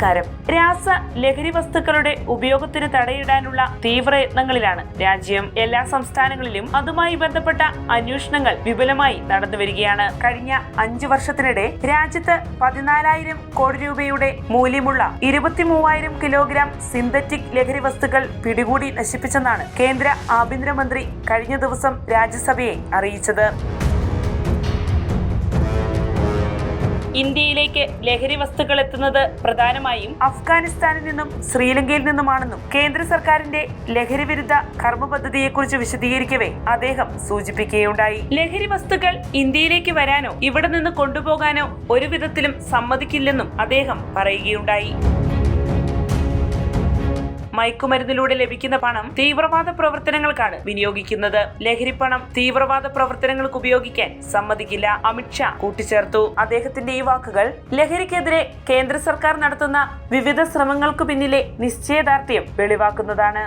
നമസ്കാരം രാസ ലഹരി വസ്തുക്കളുടെ ഉപയോഗത്തിന് തടയിടാനുള്ള തീവ്രയത്നങ്ങളിലാണ് രാജ്യം. എല്ലാ സംസ്ഥാനങ്ങളിലും അതുമായി ബന്ധപ്പെട്ട അന്വേഷണങ്ങൾ വിപുലമായി നടന്നുവരികയാണ് കഴിഞ്ഞ അഞ്ചു വർഷത്തിനിടെ രാജ്യത്ത് പതിനാലായിരം കോടി രൂപയുടെ മൂല്യമുള്ള ഇരുപത്തി മൂവായിരം കിലോഗ്രാം സിന്തറ്റിക് ലഹരി വസ്തുക്കൾ പിടികൂടി നശിപ്പിച്ചെന്നാണ് കേന്ദ്ര ആഭ്യന്തരമന്ത്രി കഴിഞ്ഞ ദിവസം രാജ്യസഭയെ അറിയിച്ചത്. ഇന്ത്യയിലേക്ക് ലഹരി വസ്തുക്കൾ എത്തുന്നത് പ്രധാനമായും അഫ്ഗാനിസ്ഥാനിൽ നിന്നും ശ്രീലങ്കയിൽ നിന്നുമാണെന്നും കേന്ദ്ര സർക്കാരിന്റെ ലഹരി വിരുദ്ധ കർമ്മ പദ്ധതിയെക്കുറിച്ച് വിശദീകരിക്കവേ അദ്ദേഹം സൂചിപ്പിക്കുകയുണ്ടായി. ലഹരി വസ്തുക്കൾ ഇന്ത്യയിലേക്ക് വരാനോ ഇവിടെ നിന്ന് കൊണ്ടുപോകാനോ ഒരു വിധത്തിലും സമ്മതിക്കില്ലെന്നും അദ്ദേഹം പറയുകയുണ്ടായി. മയക്കുമരുന്നിലൂടെ ലഭിക്കുന്ന പണം തീവ്രവാദ പ്രവർത്തനങ്ങൾക്കാണ് വിനിയോഗിക്കുന്നത്. ലഹരിപ്പണം തീവ്രവാദ പ്രവർത്തനങ്ങൾക്ക് ഉപയോഗിക്കാൻ സമ്മതിക്കില്ല. അമിത്ഷാ കൂട്ടിച്ചേർത്തു. അദ്ദേഹത്തിന്റെ ഈ വാക്കുകൾ ലഹരിക്കെതിരെ കേന്ദ്ര സർക്കാർ നടത്തുന്ന വിവിധ ശ്രമങ്ങൾക്കു പിന്നിലെ നിശ്ചയദാർഢ്യം വെളിവാക്കുന്നതാണ്.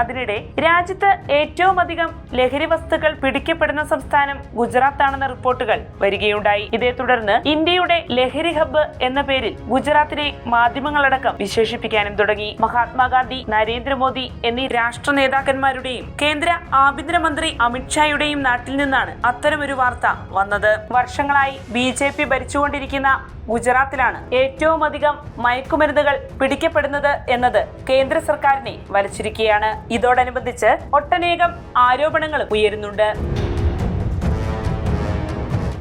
അതിനിടെ രാജ്യത്ത് ഏറ്റവും അധികം ലഹരി വസ്തുക്കൾ പിടിക്കപ്പെടുന്ന സംസ്ഥാനം ഗുജറാത്താണെന്ന റിപ്പോർട്ടുകൾ വരികയുണ്ടായി. ഇതേ തുടർന്ന് ഇന്ത്യയുടെ ലഹരി ഹബ്ബ് എന്ന പേരിൽ ഗുജറാത്തിനെ മാധ്യമങ്ങളടക്കം വിശേഷിപ്പിക്കാനും തുടങ്ങി. മഹാത്മാഗാന്ധി നരേന്ദ്രമോദി എന്നീ രാഷ്ട്ര നേതാക്കന്മാരുടെയും കേന്ദ്ര ആഭ്യന്തരമന്ത്രി അമിത്ഷായുടെയും നാട്ടിൽ നിന്നാണ് അത്തരമൊരു വാർത്ത വന്നത്. വർഷങ്ങളായി ബി ജെ പി ഭരിച്ചുകൊണ്ടിരിക്കുന്ന ഗുജറാത്തിലാണ് ഏറ്റവും അധികം മയക്കുമരുന്നുകൾ പിടിക്കപ്പെടുന്നത് എന്നത് കേന്ദ്ര സർക്കാരിനെ വലച്ചിരിക്കുകയാണ്. ഇതോടനുബന്ധിച്ച് ഒട്ടനേകം ആരോപണങ്ങളും ഉയരുന്നുണ്ട്.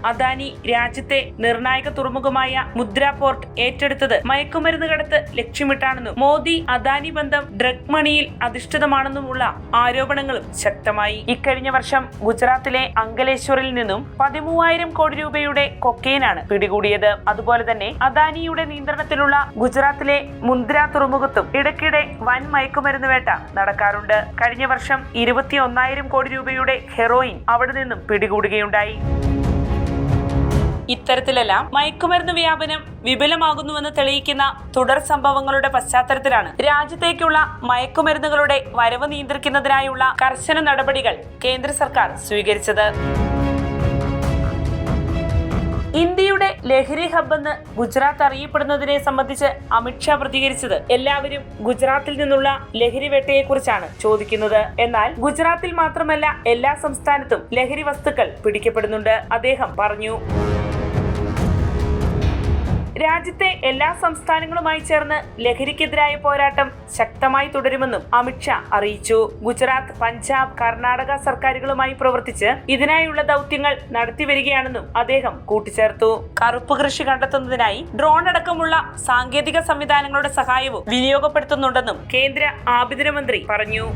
അദാനി രാജ്യത്തെ നിർണായക തുറമുഖമായ മുദ്ര പോർട്ട് ഏറ്റെടുത്തത് മയക്കുമരുന്ന് കടത്ത് ലക്ഷ്യമിട്ടാണെന്നും മോദി അദാനി ബന്ധം ഡ്രഗ് മണിയിൽ അധിഷ്ഠിതമാണെന്നുമുള്ള ആരോപണങ്ങളും ശക്തമായി. ഇക്കഴിഞ്ഞ വർഷം ഗുജറാത്തിലെ അങ്കലേശ്വറിൽ നിന്നും പതിമൂവായിരം കോടി രൂപയുടെ കൊക്കെയിനാണ് പിടികൂടിയത്. അതുപോലെ തന്നെ അദാനിയുടെ നിയന്ത്രണത്തിലുള്ള ഗുജറാത്തിലെ മുന്ദ്ര തുറമുഖത്തും ഇടയ്ക്കിടെ വൻ മയക്കുമരുന്ന് വേട്ട നടക്കാറുണ്ട്. കഴിഞ്ഞ വർഷം ഇരുപത്തി ഒന്നായിരം കോടി രൂപയുടെ ഹെറോയിൻ അവിടെ നിന്നും പിടികൂടുകയുണ്ടായി. ഇത്തരത്തിലെല്ലാം മയക്കുമരുന്ന് വ്യാപനം വിപുലമാകുന്നുവെന്ന് തെളിയിക്കുന്ന തുടർ സംഭവങ്ങളുടെ പശ്ചാത്തലത്തിലാണ് രാജ്യത്തേക്കുള്ള മയക്കുമരുന്നുകളുടെ വരവ് നിയന്ത്രിക്കുന്നതിനായുള്ള കർശന നടപടികൾ കേന്ദ്ര സർക്കാർ സ്വീകരിച്ചത്. ഇന്ത്യയുടെ ലഹരി ഹബ്ബെന്ന് ഗുജറാത്ത് അറിയപ്പെടുന്നതിനെ സംബന്ധിച്ച് അമിത്ഷാ പ്രതികരിച്ചത് എല്ലാവരും ഗുജറാത്തിൽ നിന്നുള്ള ലഹരി വേട്ടയെക്കുറിച്ചാണ് ചോദിക്കുന്നത്. എന്നാൽ ഗുജറാത്തിൽ മാത്രമല്ല എല്ലാ സംസ്ഥാനത്തും ലഹരി വസ്തുക്കൾ പിടിക്കപ്പെടുന്നുണ്ട് അദ്ദേഹം പറഞ്ഞു. രാജ്യത്തെ എല്ലാ സംസ്ഥാനങ്ങളുമായി ചേർന്ന് ലഹരിക്കെതിരായ പോരാട്ടം ശക്തമായി തുടരുമെന്നും അമിത്ഷാ അറിയിച്ചു. ഗുജറാത്ത് പഞ്ചാബ് കർണാടക സർക്കാരുകളുമായി പ്രവർത്തിച്ച് ഇതിനായുള്ള ദൗത്യങ്ങൾ നടത്തിവരികയാണെന്നും അദ്ദേഹം കൂട്ടിച്ചേർത്തു. കറുപ്പ് കൃഷി കണ്ടെത്തുന്നതിനായി ഡ്രോൺ അടക്കമുള്ള സാങ്കേതിക സംവിധാനങ്ങളുടെ സഹായവും വിനിയോഗപ്പെടുത്തുന്നുണ്ടെന്നും കേന്ദ്ര ആഭ്യന്തരമന്ത്രി പറഞ്ഞു.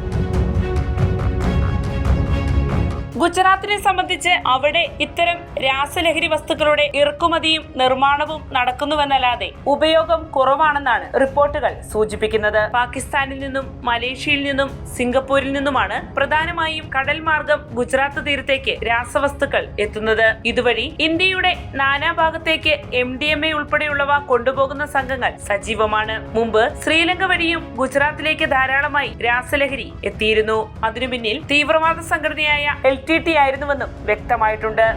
ഗുജറാത്തിനെ സംബന്ധിച്ച് അവിടെ ഇത്തരം രാസലഹരി വസ്തുക്കളുടെ ഇറക്കുമതിയും നിർമ്മാണവും നടക്കുന്നുവെന്നല്ലാതെ ഉപയോഗം കുറവാണെന്നാണ് റിപ്പോർട്ടുകൾ സൂചിപ്പിക്കുന്നത്. പാകിസ്ഥാനിൽ നിന്നും മലേഷ്യയിൽ നിന്നും സിംഗപ്പൂരിൽ നിന്നുമാണ് പ്രധാനമായും കടൽ മാർഗം ഗുജറാത്ത് തീരത്തേക്ക് രാസവസ്തുക്കൾ എത്തുന്നത്. ഇതുവഴി ഇന്ത്യയുടെ നാനാഭാഗത്തേക്ക് എം ഡി എം എ ഉൾപ്പെടെയുള്ളവ കൊണ്ടുപോകുന്ന സംഘങ്ങൾ സജീവമാണ്. മുമ്പ് ശ്രീലങ്ക വഴിയും ഗുജറാത്തിലേക്ക് ധാരാളമായി രാസലഹരി എത്തിയിരുന്നു. അതിനു പിന്നിൽ തീവ്രവാദ സംഘടനയായ എൽ ടി ടി ആയിരുന്നുവെന്നും വ്യക്തമായിട്ടുണ്ട്.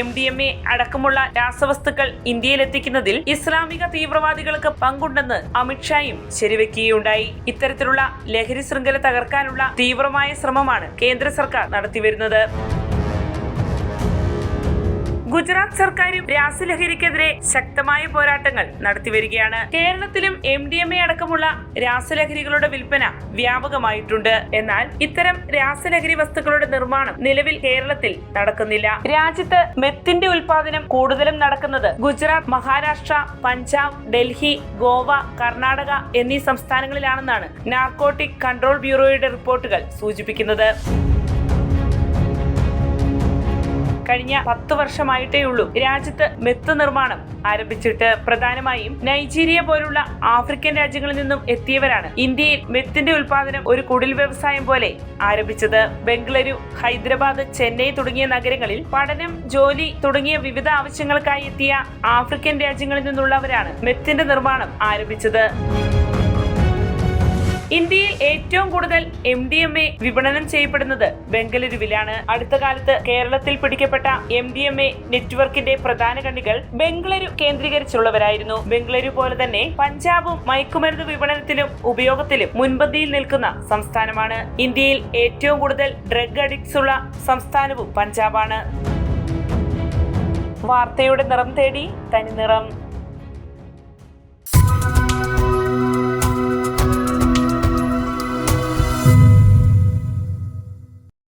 എം ഡി എം എ അടക്കമുള്ള രാസവസ്തുക്കൾ ഇന്ത്യയിലെത്തിക്കുന്നതിൽ ഇസ്ലാമിക തീവ്രവാദികൾക്ക് പങ്കുണ്ടെന്ന് അമിത്ഷായും ശരിവെക്കുകയുണ്ടായി. ഇത്തരത്തിലുള്ള ലഹരി ശൃംഖല തകർക്കാനുള്ള തീവ്രമായ ശ്രമമാണ് കേന്ദ്ര സർക്കാർ നടത്തിവരുന്നത്. ഗുജറാത്ത് സർക്കാരും രാസലഹരിക്കെതിരെ ശക്തമായ പോരാട്ടങ്ങൾ നടത്തിവരികയാണ്. കേരളത്തിലും എം ഡി എം എ അടക്കമുള്ള രാസലഹരികളുടെ വിൽപ്പന വ്യാപകമായിട്ടുണ്ട്. എന്നാൽ ഇത്തരം രാസലഹരി വസ്തുക്കളുടെ നിർമ്മാണം നിലവിൽ കേരളത്തിൽ നടക്കുന്നില്ല. രാജ്യത്ത് മെത്തിന്റെ ഉൽപാദനം കൂടുതലും നടക്കുന്നത് ഗുജറാത്ത് മഹാരാഷ്ട്ര പഞ്ചാബ് ഡൽഹി ഗോവ കർണാടക എന്നീ സംസ്ഥാനങ്ങളിലാണെന്നാണ് നാർക്കോട്ടിക് കൺട്രോൾ ബ്യൂറോയുടെ റിപ്പോർട്ടുകൾ സൂചിപ്പിക്കുന്നത്. കഴിഞ്ഞ പത്ത് വർഷമായിട്ടേ ഉള്ളൂ രാജ്യത്ത് മെത്ത് നിർമ്മാണം ആരംഭിച്ചിട്ട്. പ്രധാനമായും നൈജീരിയ പോലുള്ള ആഫ്രിക്കൻ രാജ്യങ്ങളിൽ നിന്നും എത്തിയവരാണ് ഇന്ത്യയിൽ മെത്തിന്റെ ഉൽപാദനം ഒരു കുടിൽ വ്യവസായം പോലെ ആരംഭിച്ചത്. ബംഗളൂരു ഹൈദരാബാദ് ചെന്നൈ തുടങ്ങിയ നഗരങ്ങളിൽ പഠനം ജോലി തുടങ്ങിയ വിവിധ ആവശ്യങ്ങൾക്കായി എത്തിയ ആഫ്രിക്കൻ രാജ്യങ്ങളിൽ നിന്നുള്ളവരാണ് മെത്തിന്റെ നിർമ്മാണം ആരംഭിച്ചത്. ഇന്ത്യയിൽ ഏറ്റവും കൂടുതൽ എം ഡി എം എ വിപണനം ചെയ്യപ്പെടുന്നത് ബംഗളൂരുവിലാണ്. അടുത്ത കാലത്ത് കേരളത്തിൽ പിടിക്കപ്പെട്ട എം ഡി എം എ നെറ്റ്വർക്കിന്റെ പ്രധാന കണ്ണികൾ ബംഗളൂരു കേന്ദ്രീകരിച്ചുള്ളവരായിരുന്നു. ബംഗളൂരു പോലെ തന്നെ പഞ്ചാബും മയക്കുമരുന്ന് വിപണനത്തിലും ഉപയോഗത്തിലും മുൻപന്തിയിൽ നിൽക്കുന്ന സംസ്ഥാനമാണ്. ഇന്ത്യയിൽ ഏറ്റവും കൂടുതൽ ഡ്രഗ് അഡിക്ട്സ് ഉള്ള സംസ്ഥാനവും പഞ്ചാബാണ്. വാർത്തയുടെ നിറം തേടി തനി നിറം.